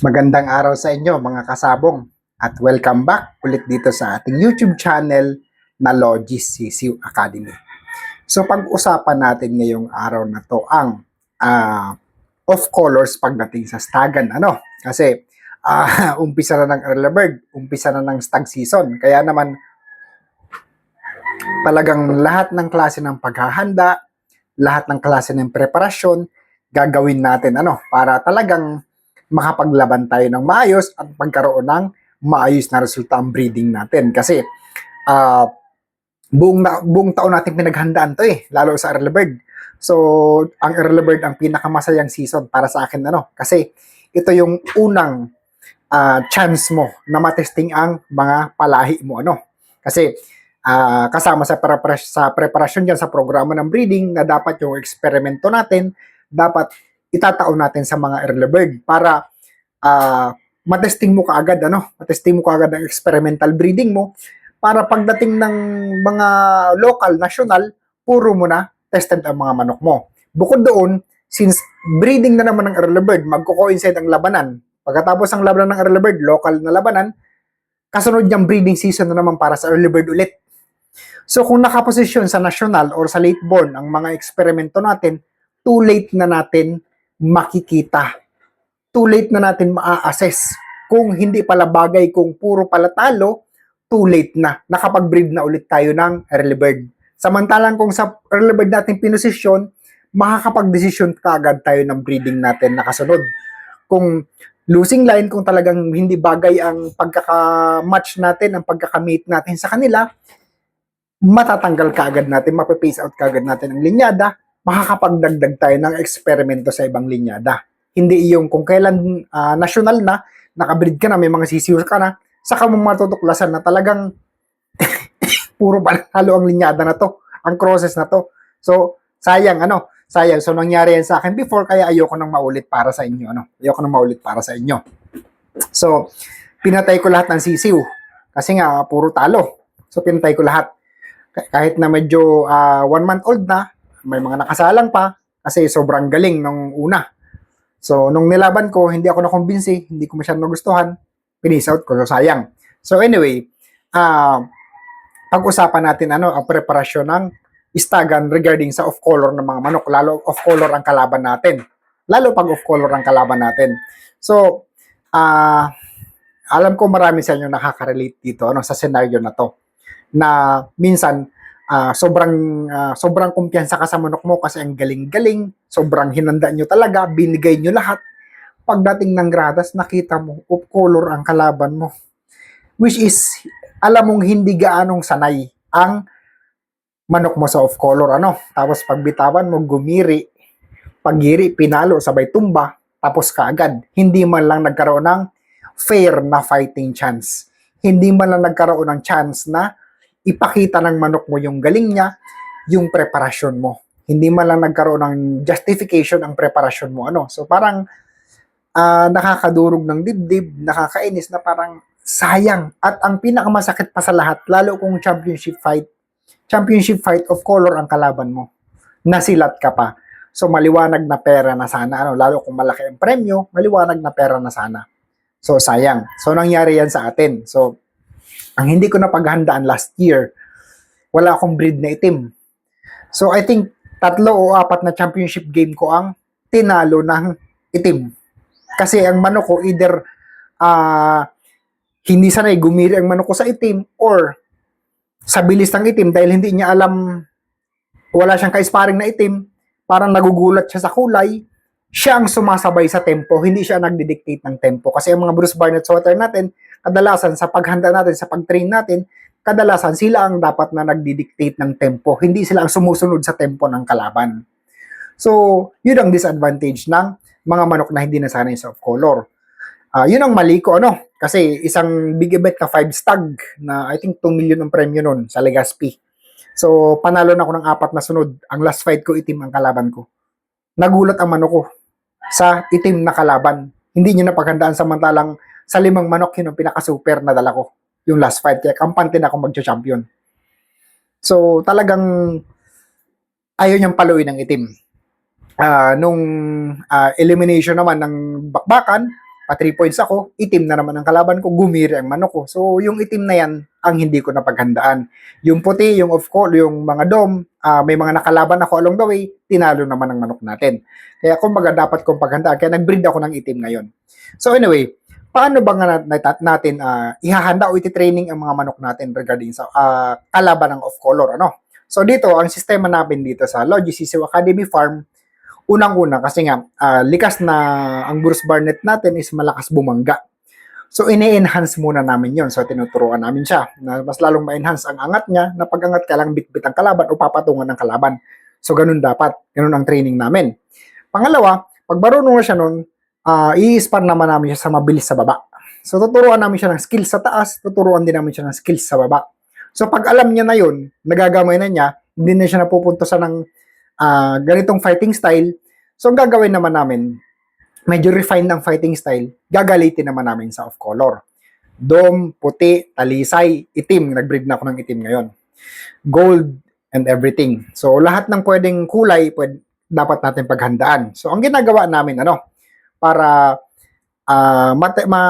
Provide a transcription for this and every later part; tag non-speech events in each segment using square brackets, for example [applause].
Magandang araw sa inyo mga kasabong. At welcome back ulit dito sa ating YouTube channel na Logis CCU Academy. So pag-usapan natin ngayong araw na to ang ah, off colors pagdating sa stagan ano? Kasi ah, [laughs] umpisa na ng early bird, umpisa na ng stag season. Kaya naman talagang lahat ng klase ng paghahanda, lahat ng klase ng preparasyon gagawin natin ano? Para talagang makapaglaban tayo ng maayos at magkaroon ng maayos na resulta ang breeding natin. Kasi ah, buong, na, buong taon natin pinaghandaan to eh, lalo sa early bird. So, ang early bird ang pinakamasayang season para sa akin ano kasi ito yung unang ah, chance mo na matesting ang mga palahi mo ano. Kasi ah, kasama sa, prepara- sa preparasyon dyan sa programa ng breeding na dapat yung eksperimento natin dapat itataon natin sa mga early bird para ah matesting mo kaagad ano, matesting mo kaagad ang experimental breeding mo para pagdating ng mga local, national, puro mo na tested ang mga manok mo. Bukod doon, since breeding na naman ng early magko-coincide ang labanan. Pagkatapos ang labanan ng early local na labanan, kasunod niyang breeding season na naman para sa early ulit. So kung nakaposisyon sa national or sa late born ang mga eksperimento natin, too late na natin makikita. Too late na natin maa-assess. Kung hindi pala bagay, kung puro pala talo, too late na. Nakapag-breed na ulit tayo ng early bird. Samantalang kung sa early bird natin pinosisyon, makakapag-desisyon kaagad tayo ng breeding natin nakasunod. Kung losing line, kung talagang hindi bagay ang pagkaka-match natin, ang pagkaka-mate natin sa kanila, matatanggal kaagad natin, mapapace out kaagad natin ang linyada, makakapagdagdag tayo ng eksperimento sa ibang linyada. Hindi yung kung kailan ah, national na, nakabreed ka na, may mga sisiw ka na, saka mo matutuklasan na talagang [coughs] puro panalo ang linyada na to, ang crosses na to. So, sayang, ano, sayang. So, nangyari yan sa akin before, kaya ayoko nang maulit para sa inyo, ano, ayoko nang maulit para sa inyo. So, pinatay ko lahat ng sisiw. Kasi nga, puro talo. So, pinatay ko lahat. Ka- Kahit na medyo ah, one month old na, may mga nakasalang pa, kasi sobrang galing nung una. So, nung nilaban ko, hindi ako nakumbinsi, hindi ko masyadong nagustuhan, pinis out ko, so sayang. So, anyway, ah, pag-usapan natin ano ang preparasyon ng istagan regarding sa off-color ng mga manok, lalo off-color ang kalaban natin. Lalo pag off-color ang kalaban natin. So, ah alam ko marami sa inyo nakaka-relate dito ano, sa scenario na to. Na minsan, ah, sobrang ah, sobrang kumpiyansa ka sa manok mo kasi ang galing-galing, sobrang hinanda nyo talaga, binigay nyo lahat. Pagdating ng gradas, nakita mo, off-color ang kalaban mo. Which is, alam mong hindi gaanong sanay ang manok mo sa off-color, ano. Tapos pagbitawan mo, gumiri, pagiri, pinalo, sabay tumba, tapos kaagad. Hindi man lang nagkaroon ng fair na fighting chance. Hindi man lang nagkaroon ng chance na ipakita ng manok mo yung galing niya, yung preparasyon mo. Hindi man lang nagkaroon ng justification ang preparasyon mo. Ano? So parang ah, nakakadurog ng dibdib, nakakainis na parang sayang. At ang pinakamasakit pa sa lahat, lalo kung championship fight, championship fight of color ang kalaban mo. Nasilat ka pa. So maliwanag na pera na sana. Ano? Lalo kung malaki ang premyo, maliwanag na pera na sana. So sayang. So nangyari yan sa atin. So ang hindi ko napaghandaan last year, wala akong breed na itim. So I think tatlo o apat na championship game ko ang tinalo ng itim. Kasi ang manok ko either ah hindi sanay gumiri ang manok ko sa itim or sa bilis ng itim dahil hindi niya alam wala siyang ka-sparring na itim, parang nagugulat siya sa kulay, siya ang sumasabay sa tempo, hindi siya nagdidictate ng tempo. Kasi ang mga Bruce Barnett sweater natin, kadalasan sa paghanda natin, sa pag-train natin, kadalasan sila ang dapat na nagdidictate ng tempo, hindi sila ang sumusunod sa tempo ng kalaban. So, yun ang disadvantage ng mga manok na hindi nasanay sa off-color. Ah, yun ang mali ko, ano? Kasi isang big event na 5 stag na I think 2 million ang premyo nun sa Legazpi. So, panalo na ako ng apat na sunod. Ang last fight ko, itim ang kalaban ko. Nagulat ang manok ko sa itim na kalaban. Hindi niya napaghandaan samantalang sa limang manok yun ang pinaka-super na dala ko. Yung last fight. Kaya kampante na ako magcha-champion. So, talagang ayaw niyang paluin ng itim. Ah, nung ah, elimination naman ng bakbakan, pa 3 points ako, itim na naman ang kalaban ko, gumiri ang manok ko. So, yung itim na yan, ang hindi ko napaghandaan. Yung puti, yung of course, yung mga dom, ah, may mga nakalaban ako along the way, tinalo naman ang manok natin. Kaya kumbaga dapat kong paghandaan. Kaya nag-breed ako ng itim ngayon. So anyway, paano ba nga nat- nat- natin ah, ihahanda o iti-training ang mga manok natin regarding sa ah, kalaban ng off color ano? So dito, ang sistema natin dito sa Logi Sisiw Academy Farm, unang-una kasi nga ah, likas na ang Bruce Barnett natin is malakas bumangga. So ini-enhance muna namin 'yon. So tinuturuan namin siya na mas lalong ma-enhance ang angat niya na pag-angat ka lang bitbit ang kalaban o papatungan ng kalaban. So ganun dapat. Ganun ang training namin. Pangalawa, pag marunong na siya nun, ah i-span naman namin siya sa mabilis sa baba. So tuturuan namin siya ng skills sa taas, tuturuan din namin siya ng skills sa baba. So pag alam niya na yun, nagagamay na niya, hindi na siya napupunta sa ng ah, ganitong fighting style. So ang gagawin naman namin, medyo refined ang fighting style, gagalitin naman namin sa off color. Dom, puti, talisay, itim. Nag-breed na ako ng itim ngayon. Gold and everything. So lahat ng pwedeng kulay, pwede, dapat natin paghandaan. So ang ginagawa namin, ano, para ah, mate, ma,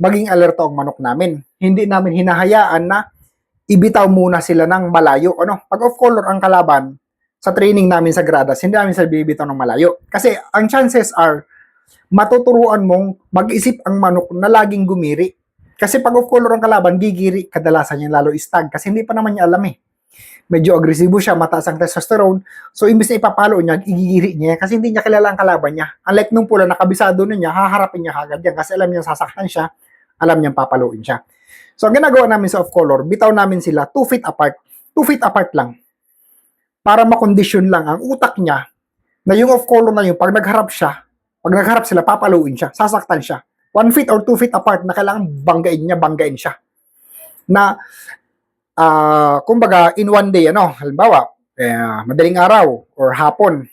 maging alerto ang manok namin. Hindi namin hinahayaan na ibitaw muna sila ng malayo. Ano? Pag off color ang kalaban, sa training namin sa gradas, hindi namin sila bibitaw ng malayo. Kasi ang chances are, matuturuan mong mag-isip ang manok na laging gumiri. Kasi pag off color ang kalaban, gigiri, kadalasan niya lalo istag. Kasi hindi pa naman niya alam eh. Medyo agresibo siya, mataas ang testosterone. So, imbis na ipapalo niya, igigiri niya kasi hindi niya kilala ang kalaban niya. Unlike nung pula, nakabisado na niya, haharapin niya kagad yan kasi alam niya sasaktan siya, alam niya papaluin siya. So, ang ginagawa namin sa off-color, bitaw namin sila 2 feet apart. 2 feet apart lang. Para makondisyon lang ang utak niya na yung off-color na yun, pag nagharap siya, pag nagharap sila, papaluin siya, sasaktan siya. 1 feet or 2 feet apart na kailangan banggain niya, banggain siya. Na, ah kumbaga, in one day, ano, halimbawa, eh, madaling araw or hapon,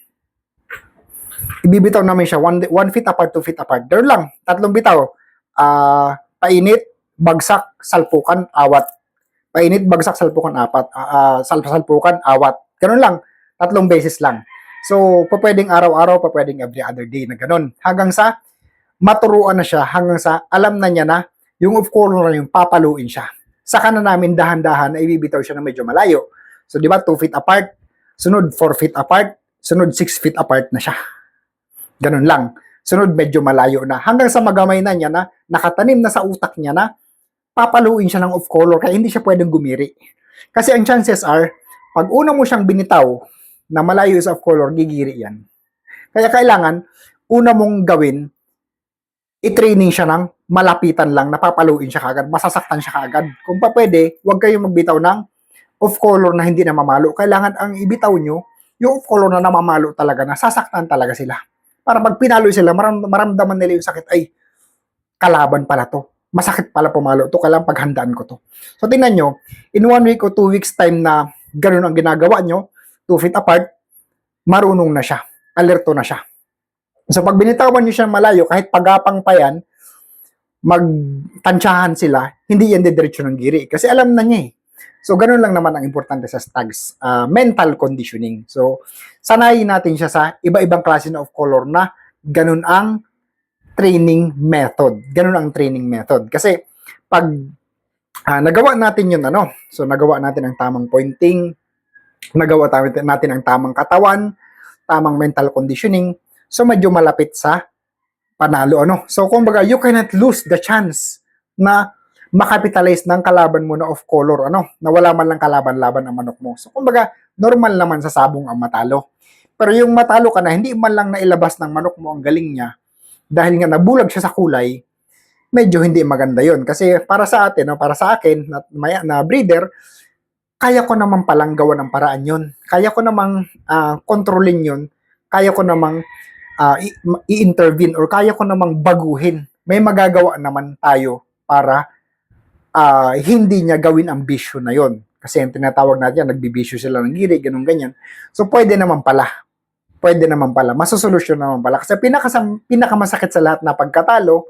ibibitaw namin siya 1 feet apart, 2 feet apart. There lang, tatlong bitaw. Ah, painit, bagsak, salpukan, awat. Painit, bagsak, salpukan, apat. ah, sal- salpukan, awat. Ganun lang. Tatlong beses lang. So, pa pwedeng araw-araw, pa pwedeng every other day na ganun. Hanggang sa maturuan na siya, hanggang sa alam na niya na yung of color na yung papaluin siya. Saka na namin dahan-dahan na ibibitaw siya na medyo malayo. So, di ba, 2 feet apart, sunod 4 feet apart, sunod 6 feet apart na siya. Ganun lang. Sunod medyo malayo na. Hanggang sa magamay na niya na nakatanim na sa utak niya na papaluin siya ng off color kaya hindi siya pwedeng gumiri. Kasi ang chances are, pag una mo siyang binitaw na malayo sa off color, gigiri yan. Kaya kailangan, una mong gawin, i-training siya ng malapitan lang, napapaluin siya kagad, masasaktan siya kagad. Kung pa pwede, huwag kayong magbitaw ng off color na hindi na mamalo. Kailangan ang ibitaw nyo, yung off color na namamalo talaga, na sasaktan talaga sila. Para pag pinalo sila, maram, maramdaman nila yung sakit, ay, kalaban pala to. Masakit pala pumalo to, kailangan paghandaan ko to. So tingnan nyo, in one week o two weeks time na ganun ang ginagawa nyo, two feet apart, marunong na siya. Alerto na siya. So pag binitawan nyo siya malayo, kahit pagapang pa yan, magtansyahan sila, hindi yan didiretso ng giri. Kasi alam na niya eh. So, ganun lang naman ang importante sa stags. ah, mental conditioning. So, sanayin natin siya sa iba-ibang klase na of color na ganun ang training method. Ganun ang training method. Kasi, pag ah, nagawa natin yun, ano, so nagawa natin ang tamang pointing, nagawa natin, ang tamang katawan, tamang mental conditioning, so medyo malapit sa panalo, ano. So, kumbaga, you cannot lose the chance na makapitalize ng kalaban mo na off color, ano, na wala man lang kalaban-laban ang manok mo. So, kumbaga, normal naman sa sabong ang matalo. Pero yung matalo ka na, hindi man lang nailabas ng manok mo ang galing niya, dahil nga nabulag siya sa kulay, medyo hindi maganda yon Kasi para sa atin, no, para sa akin, na, na breeder, kaya ko naman palang gawa ng paraan yon Kaya ko namang ah, kontrolin yon Kaya ko namang ma- i-intervene or kaya ko namang baguhin. May magagawa naman tayo para ah, hindi niya gawin ang bisyo na yon. Kasi yung tinatawag natin nagbibisyo sila ng giri, ganun ganyan. So, pwede naman pala. Pwede naman pala. Masosolusyon naman pala. Kasi pinakasam, pinakamasakit sa lahat na pagkatalo,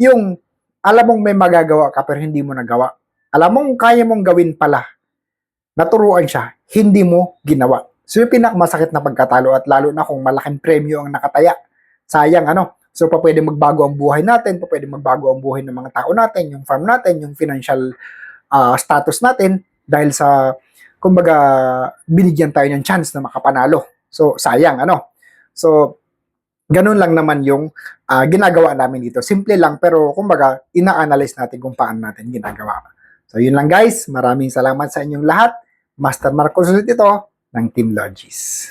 yung alam mong may magagawa ka pero hindi mo nagawa. Alam mong kaya mong gawin pala. Naturuan siya, hindi mo ginawa. So yung pinakamasakit na pagkatalo at lalo na kung malaking premyo ang nakataya. Sayang ano, So, pa pwede magbago ang buhay natin, pa pwede magbago ang buhay ng mga tao natin, yung farm natin, yung financial ah, status natin dahil sa kumbaga binigyan tayo ng chance na makapanalo. So, sayang ano. So, ganun lang naman yung ah, ginagawa namin dito. Simple lang pero kumbaga ina-analyze natin kung paano natin ginagawa. So, yun lang guys. Maraming salamat sa inyong lahat. Master Marcos ulit ito ng Team Logis.